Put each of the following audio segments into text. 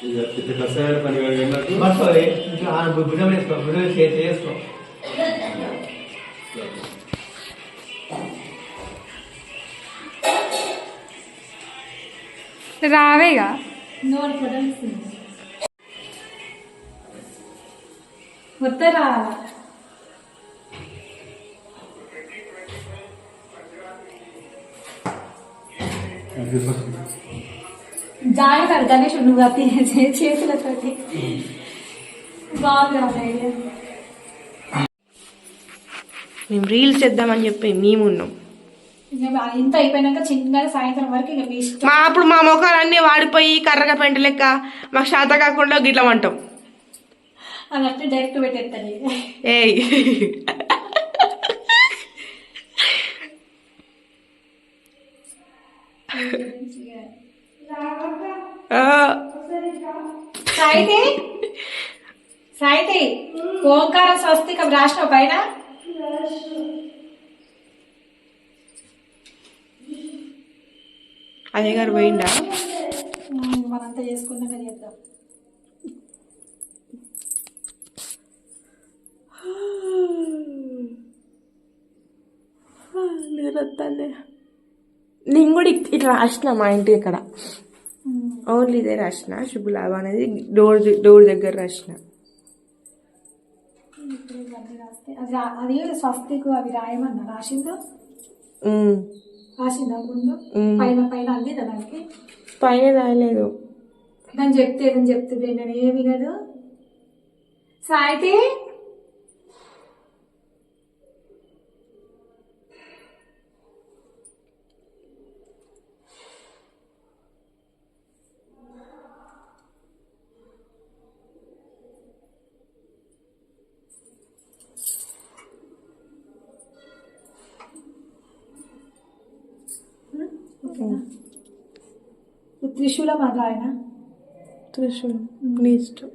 పెద్ద కష్టమైన పని వెళ్ళినట్టు భుజం వేసుకో భుజం చేతి వేసుకో. రావేగా మొత్తం రావాలా? జాగ్రత్త గణేష్ నువ్వు అతి చేతులతోటి బాగుంది ఐడియా మేము రీల్స్ చేద్దామని చెప్పి మేము ఉన్నాం. ఇంత అయిపోయినాక చిన్నగా సాయంత్రం వరకు ఇక మీ అప్పుడు మా ముఖాలు అన్నీ వాడిపోయి కర్రగా పెంట లెక్క మాకు శాత కాకుండా గిట్ల అంటాం అన్నట్టు డైరెక్ట్ పెట్టేస్తాను ఏయ్. సాయితే? సాయితే ఓంకార స్వస్తికం రాసిన పైన? అదే గారు పోయిందా మనంతా చేసుకున్నాక చేద్దాం. నిద్రొత్తాంది. నేను కూడా ఇట్- ఇట్లా రాసిన మా ఇంటి ఇక్కడ ఓన్లీ ఇదే రాసిన శుభలాభ అనేది డోర్ డోర్ దగ్గర రాసిన అది స్వస్తికు అవి రాయమన్నా? రాసిందా? ఉమ్. రాసిందా ముందు. పైన పైన అందిదా దానికి? పైన రాయలేదు. దాన్ని చెప్తే ఏదని చెప్తుంది నేను ఏమి కాదు సాయితే ఓకేనా త్రిశూలం అది ఆయన? త్రిశూలం. నీ ఇష్టం.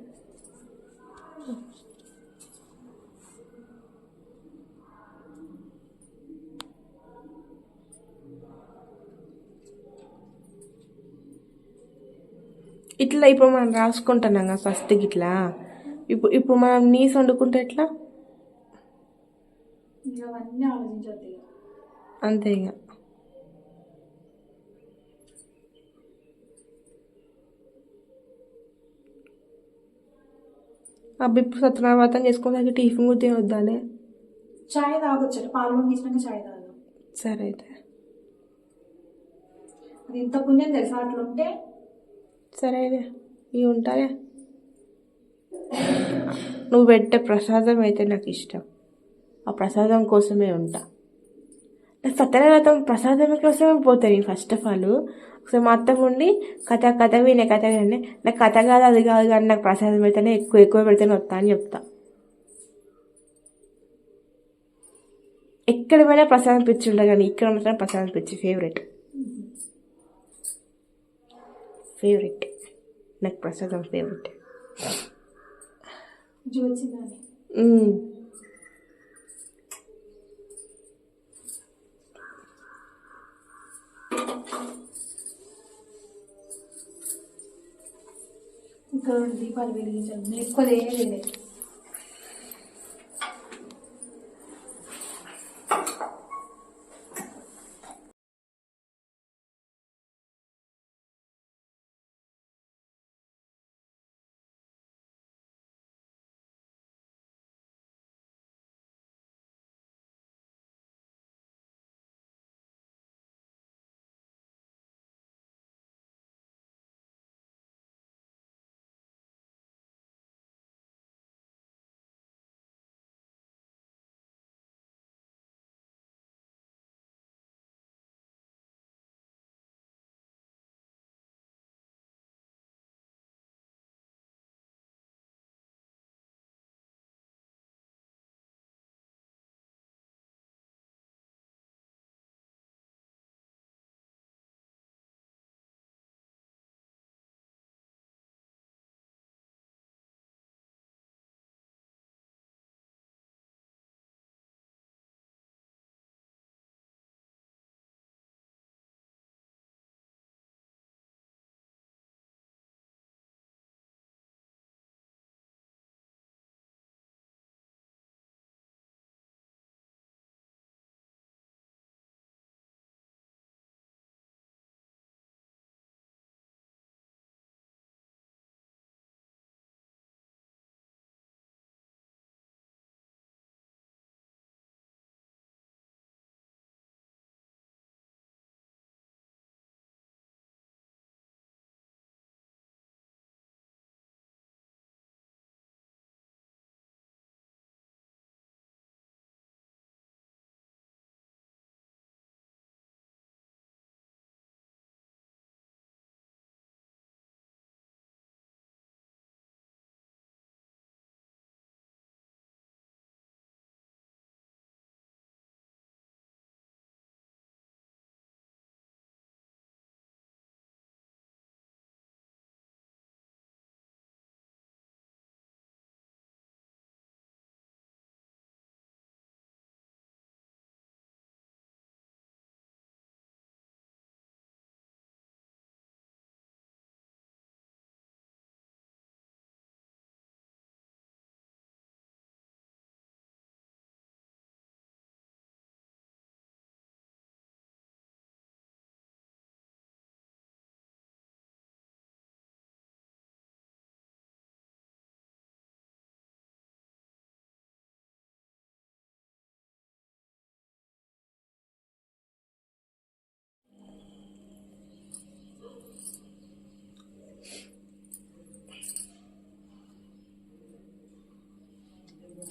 ఇట్లా ఇప్పుడు మనం రాసుకుంటున్నాం కదా ఫస్ట్కి ఇట్లా ఇప్పుడు ఇప్పుడు మనం నీస్ వండుకుంటే ఎట్లా. అంతే ఇక. అబ్బా ఇప్పుడు సత్యనారాయణ చేసుకోవడానికి టిఫిన్ కూడా తినొద్దానే. చాయ్ తాగొచ్చు పాలు పొంగించినాక చాయ్ తాగదు సరే అయితే. అది ఇంత పుణ్యం తెలుసా? అట్లా ఉంటే సరే అయితే. ఇవి ఉంటాయా నువ్వు పెట్టే ప్రసాదం అయితే నాకు ఇష్టం. ఆ ప్రసాదం కోసమే ఉంటా. సత్యనారాయణ ప్రసాదం కోసమే పోతాను నేను ఫస్ట్ ఆఫ్ ఆల్ ఒకసారి మా అత్త ఉండి కథ కథ వినే కథ వినే. నాకు కథ కాదు అది కాదు కానీ నాకు ప్రసాదం పెడితేనే ఎక్కువ ఎక్కువ పెడితేనే వస్తా అని చెప్తా. ఎక్కడ పోయినా ప్రసాదం పిచ్చి ఉండదు కానీ ఇక్కడ మాత్రం ప్రసాదం పిచ్చి ఫేవరెట్ ఫేవరెట్ నాకు ప్రసాదం ఫేవరెట్ జీ ఇంకా రెండు దీపాలు వెలిగించాలి ఎక్కువ లేదు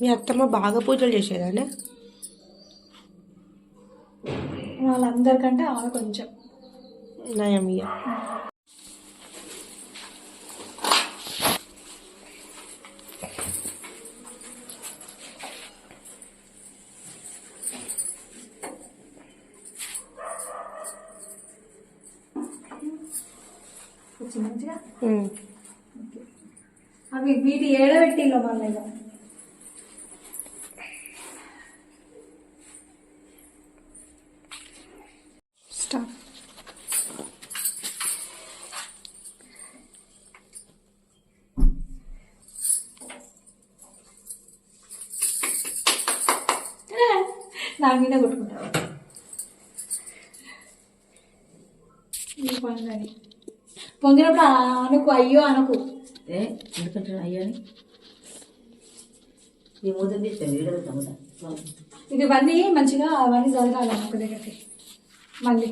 మీ అత్తమ్మ బాగా పూజలు చేసేదానే వాళ్ళందరికంటే ఆమె కొంచెం. నయం ఇక కొంచెం మంచిగా? ఉమ్. అవి వీటి ఏడబెట్టిలో మళ్ళీ ఇక. స్టాప్ నా మీద కొట్టుకుంటారు పండుగని పొంగినప్పుడు అనుకు అయ్యో అనుకు. ఏ ఎందుకంటే అయ్యాని ఈ మూత. తీస్తాను ఇది ఇవన్నీ మంచిగా అవన్నీ చదవాలి ఒక దగ్గరికి. మళ్ళీ.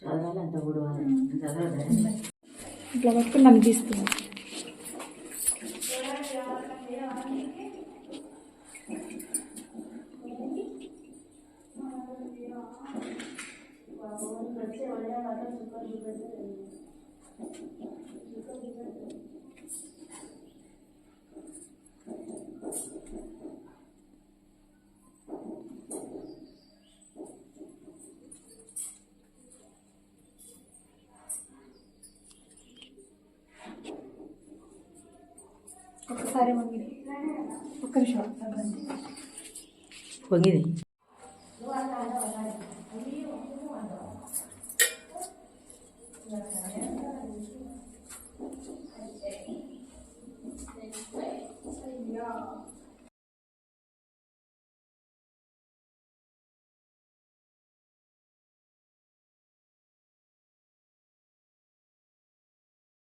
చదవాలి అంత కూడా ఇట్లా పట్టుకుని నన్ను తీస్తున్నాను ఒకసారి మంగిడి ఒక్క నిమిషం అవ్వండి. పొంగిది